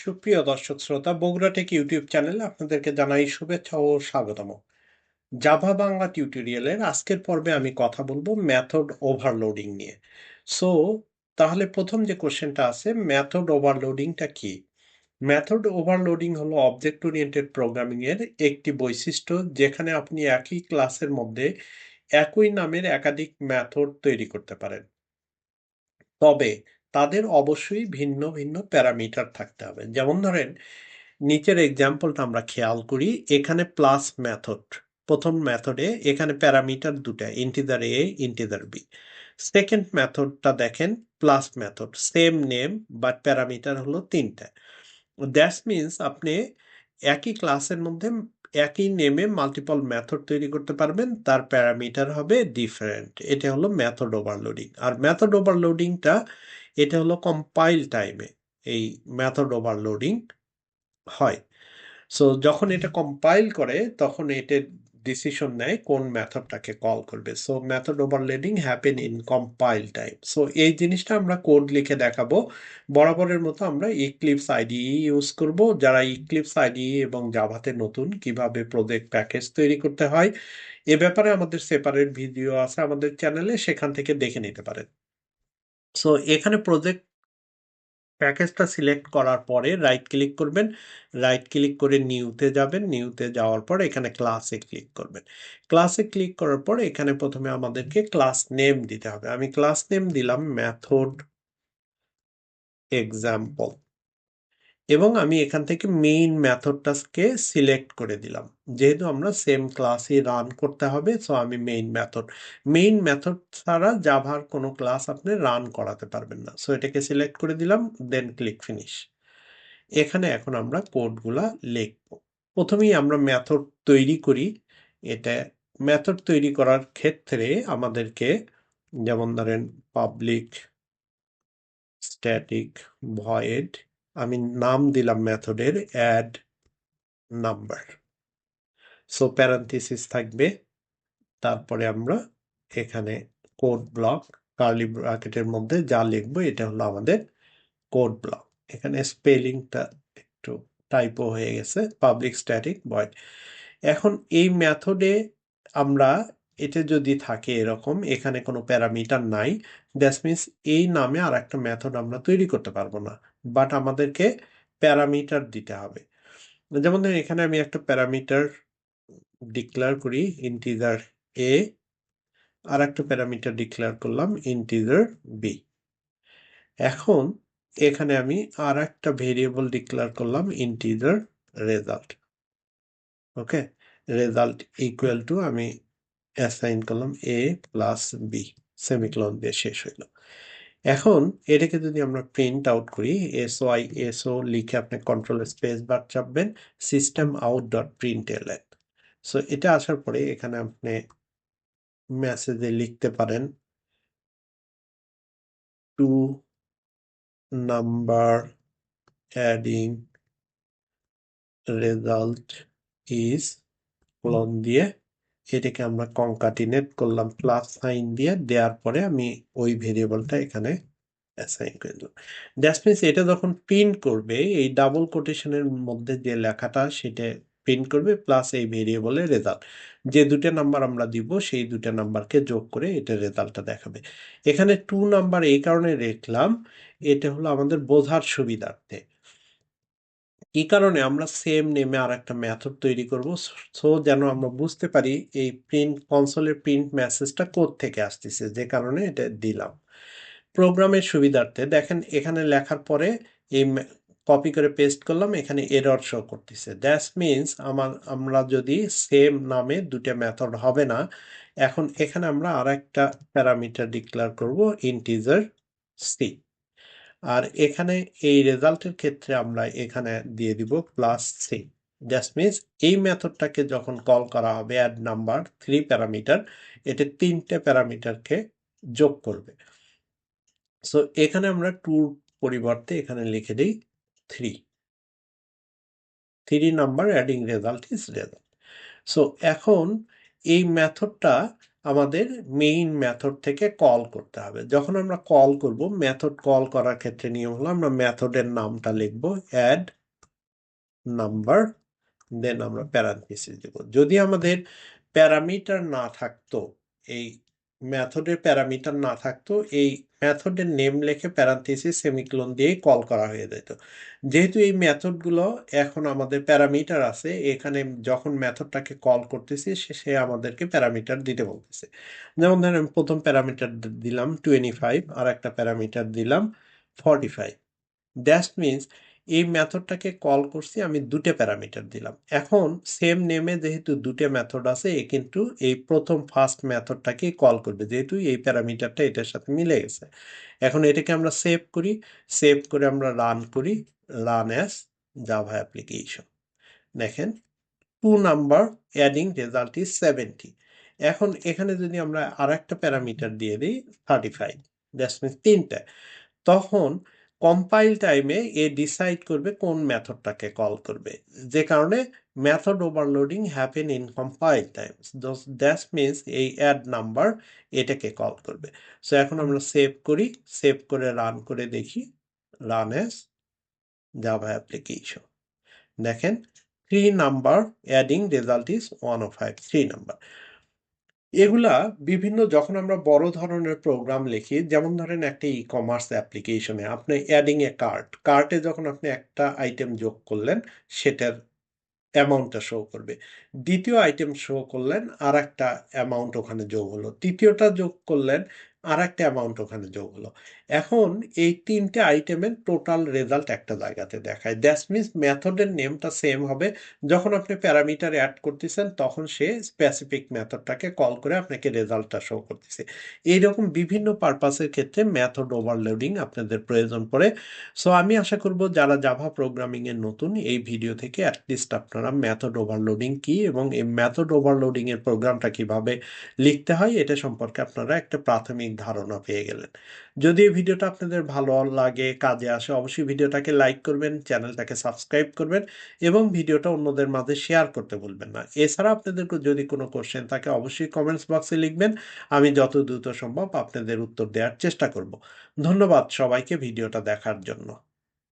সুপ্রিয় দর্শক শ্রোতা, বগুড়া টেক ইউটিউব চ্যানেলে আপনাদেরকে জানাই শুভেচ্ছা ও স্বাগতম। জাভা বাংলা টিউটোরিয়ালের আজকের পর্বে আমি কথা বলব ম্যাথড ওভারলোডিং নিয়ে। সো তাহলে প্রথম যে কোশ্চেনটা আছে ম্যাথড ওভারলোডিংটা কি? ম্যাথড ওভারলোডিং হলো অবজেক্ট ওরিয়েন্টেড প্রোগ্রামিং এর একটি বৈশিষ্ট্য যেখানে আপনি একই ক্লাসের মধ্যে একই নামের একাধিক ম্যাথড তৈরি করতে পারেন। তবে তাদের অবশ্যই ভিন্ন ভিন্ন প্যারামিটার থাকতে হবে। যেমন ধরেন, নিচের এক্সাম্পলটা আমরা খেয়াল করি, এখানে প্লাস মেথড প্রথম মেথডে এখানে প্যারামিটার দুটা integer A integer B second মেথডটা দেখেন plus method same name but parameter হলো তিনটা। দ্যাটস মিনস আপনি একই ক্লাসের মধ্যে একই নেমে মাল্টিপল মেথড তৈরি করতে পারবেন, তার প্যারামিটার হবে ডিফারেন্ট এটা হলো মেথড ওভারলোডিং আর মেথড ওভারলোডিংটা এটা হলো কম্পাইল টাইমে এই মেথড ওভারলোডিং হয়। সো যখন এটা কম্পাইল করে, তখন এটা ডিসিশন নেয় কোন মেথডটাকে কল করবে। So method overloading happen in compile time so এই জিনিসটা আমরা কোড লিখে দেখাবো। বরাবরের মতো আমরা ইক্লিপস আইডি ইউজ করব। যারা ইক্লিপস আইডি এবং জাভাতে নতুন, কীভাবে প্রজেক্ট প্যাকেজ তৈরি করতে হয়, এ ব্যাপারে আমাদের সেপারেট ভিডিও আছে আমাদের চ্যানেলে সেখান থেকে দেখে নিতে পারেন। সো এখানে প্রজেক্ট প্যাকেজটা সিলেক্ট করার পরে রাইট ক্লিক করবেন। রাইট ক্লিক করে নিউতে যাবেন। নিউতে যাওয়ার পর এখানে ক্লাসে ক্লিক করবেন। ক্লাসে ক্লিক করার পর এখানে প্রথমে আমাদেরকে ক্লাস নেম দিতে হবে। আমি ক্লাস নেম দিলাম ম্যাথড এক্সাম্পল এবং আমি এখান থেকে মেইন মেথডটাকে সিলেক্ট করে দিলাম। যেহেতু আমরা সেম ক্লাসই রান করতে হবে সো আমি মেইন মেথড মেইন মেথড ছাড়া জাভার কোনো ক্লাস আপনি রান করাতে পারবেন না। সো এটাকে সিলেক্ট করে দিলাম দেন ক্লিক ফিনিশ এখানে এখন আমরা কোডগুলা লিখব। প্রথমেই আমরা মেথড তৈরি করি। এটা মেথড তৈরি করার ক্ষেত্রে আমাদেরকে যেমন ধরেন পাবলিক স্ট্যাটিক ভয়েড আমি নাম দিলাম মেথডের অ্যাড নাম্বার সো প্যারান্থিসিস থাকবে। তারপরে আমরা এখানে কোড ব্লক কার্লি ব্র্যাকেটের মধ্যে যা লিখব, এটা হলো আমাদের কোড ব্লক এখানে স্পেলিংটা একটু টাইপও হয়ে গেছে পাবলিক স্ট্যাটিক ভয়েড এখন এই মেথডে আমরা, এটা যদি থাকে এরকম, এখানে কোনো প্যারামিটার নাই দ্যাটস মিনস এই নামে আর একটা মেথড আমরা তৈরি করতে পারব না। বাট আমাদেরকে প্যারামিটার দিতে হবে। যেমন এখানে আমি একটা প্যারামিটার ডিক্লেয়ার করি ইন্টিজার এ আর একটা প্যারামিটার ডিক্লেয়ার করলাম ইন্টিজার বি এখন এখানে আমি আর একটা ভেরিয়েবল ডিক্লেয়ার করলাম integer result okay? Result equal to আমি অ্যাসাইন করলাম এ প্লাস বি সেমিক্লন দিয়ে শেষ হইল। এখন এটাকে যদি আমরা প্রিন্ট আউট করি এস ওয়াই এস ও লিখে আপনি control space bar চাপবেন system out dot print ln so এটা আসার পরে এখানে আপনি মেসেজে লিখতে পারেন two number adding result is colon দিয়ে এটাকে আমরা কনকাটিনেট করলাম প্লাস সাইন দিয়ে, দেওয়ার পরে আমি ওই ভেরিয়েবলটা এখানে অ্যাসাইন করে দিলাম। দ্যাটস মিনস এটা যখন প্রিন্ট করবে, এই ডাবল কোটেশনের মধ্যে যে লেখাটা, সেটা প্রিন্ট করবে প্লাস এই ভেরিয়েবলের রেজাল্ট যে দুটো নাম্বার আমরা দিব, সেই দুটো নাম্বারকে যোগ করে এটা রেজাল্টটা দেখাবে। এখানে টু নাম্বার এই কারণে রেখলাম এটা হলো আমাদের বোঝার সুবিধার্থে। কি কারণে আমরা সেম নেমে আর একটা মেথড তৈরি করব সো যেন আমরা বুঝতে পারি এই প্রিন্ট কনসোলের প্রিন্ট মেসেজটা কোথ থেকে আসতেছে, যে কারণে এটা দিলাম। প্রোগ্রামের সুবিধার্থে, দেখেন এখানে লেখার পরে এই কপি করে পেস্ট করলাম, এখানে এরর শো করতেছে। দ্যাটস মিনস আমার আমরা যদি সেম নামে দুটো মেথড হবে না, এখন এখানে আমরা আর একটা প্যারামিটার ডিক্লেয়ার করব ইন্টিজার সি আর এখানে এই রেজাল্টের ক্ষেত্রে আমরা এখানে দিয়ে দিব প্লাস সি দ্যাটস মিনস এই মেথডটাকে যখন কল করা হবে অ্যাড নাম্বার থ্রি প্যারামিটার এটা তিনটে প্যারামিটারকে যোগ করবে। সো এখানে আমরা টুর পরিবর্তে এখানে লিখে দিই three three number adding result is result so এখন এই মেথডটা আমাদের মেইন মেথড থেকে কল করতে হবে। যখন আমরা কল করব মেথড কল করার ক্ষেত্রে নিয়ম হলো আমরা মেথডের নামটা লিখব অ্যাড নাম্বার দেন আমরা প্যারান্থিসিস দেব। যদি আমাদের প্যারামিটার না থাকতো এই মেথডের প্যারামিটার না থাকতো, এই মেথডের নেম লিখে প্যারান্থিসিস সেমিক্লোন দিয়েই কল করা হয়ে যেত। যেহেতু এই মেথডগুলো এখন আমাদের প্যারামিটার আছে, এখানে যখন মেথডটাকে কল করতেছি, সে সে আমাদেরকে প্যারামিটার দিতে বলতেছে। যেমন ধরেন, প্রথম প্যারামিটার দিলাম টোয়েন্টি ফাইভ আর একটা প্যারামিটার দিলাম ফর্টি ফাইভ দ্যাট মিনস এই মেথডটাকে কল করছি, আমি দুটো প্যারামিটার দিলাম। এখন সেম নেমে যেহেতু দুটো মেথড আছে, এ কিন্তু এই প্রথম ফার্স্ট মেথডটাকে কল করবে, যেহেতু এই প্যারামিটারটা এটার সাথে মিলে গেছে। এখন এটাকে আমরা সেভ করি সেভ করে আমরা রান করি রান অ্যাস জাভা অ্যাপ্লিকেশন দেখেন two number adding result is seventy এখন এখানে যদি আমরা আর একটা প্যারামিটার দিয়ে দিই থার্টি ফাইভ দ্যাটস মিনস তিনটা। তখন কম্পাইল টাইমে এ ডিসাইড করবে কোন মেথডটাকে কল করবে। যে কারণে method overloading happen in compile time that means এই অ্যাড নাম্বার এটাকে কল করবে। সো এখন আমরা সেভ করি। সেভ করে রান করে দেখি। রান এস জাভা অ্যাপ্লিকেশন দেখেন three number adding result is one O five three number এগুলা বিভিন্ন যখন আমরা বড় ধরনের প্রোগ্রাম লিখি, যেমন ধরেন একটা ই কমার্স অ্যাপ্লিকেশনে আপনি অ্যাডিং এ কার্ট কার্টে যখন আপনি একটা আইটেম যোগ করলেন, সেটার অ্যামাউন্টটা শো করবে। দ্বিতীয় আইটেম শো করলেন আর একটা অ্যামাউন্ট ওখানে যোগ হলো। তৃতীয়টা যোগ করলেন আর একটা অ্যামাউন্ট ওখানে যোগ হলো। এখন এই তিনটে আইটেমের টোটাল রেজাল্ট একটা জায়গাতে দেখায়। দ্যাট মিনস মেথডের নেমটা সেম হবে। যখন আপনি প্যারামিটার অ্যাড করতেছেন, তখন সে স্পেসিফিক মেথডটাকে কল করে আপনাকে রেজাল্টটা শো করতেছে। এইরকম বিভিন্ন পারপাসের ক্ষেত্রে মেথড ওভারলোডিং আপনাদের প্রয়োজন পড়ে। সো আমি আশা করব যারা জাভা প্রোগ্রামিংয়ের নতুন, এই ভিডিও থেকে অ্যাটলিস্ট আপনারা মেথড ওভারলোডিং কি এবং এই মেথড ওভারলোডিংয়ের প্রোগ্রামটা কীভাবে লিখতে হয়, এটা সম্পর্কে আপনারা একটা প্রাথমিক ধারণা পেয়ে গেলেন। যদি এই ভিডিওটা আপনাদের ভালো লাগে, কাজে আসে, অবশ্যই ভিডিওটাকে লাইক করবেন, চ্যানেলটাকে সাবস্ক্রাইব করবেন এবং ভিডিওটা অন্যদের মাঝে শেয়ার করতে বলবেন না। এছাড়া আপনাদের যদি কোনো কোশ্চেন থাকে, অবশ্যই কমেন্টস বক্সে লিখবেন। আমি যত দ্রুত সম্ভব আপনাদের উত্তর দেওয়ার চেষ্টা করব। ধন্যবাদ সবাইকে ভিডিওটা দেখার জন্য।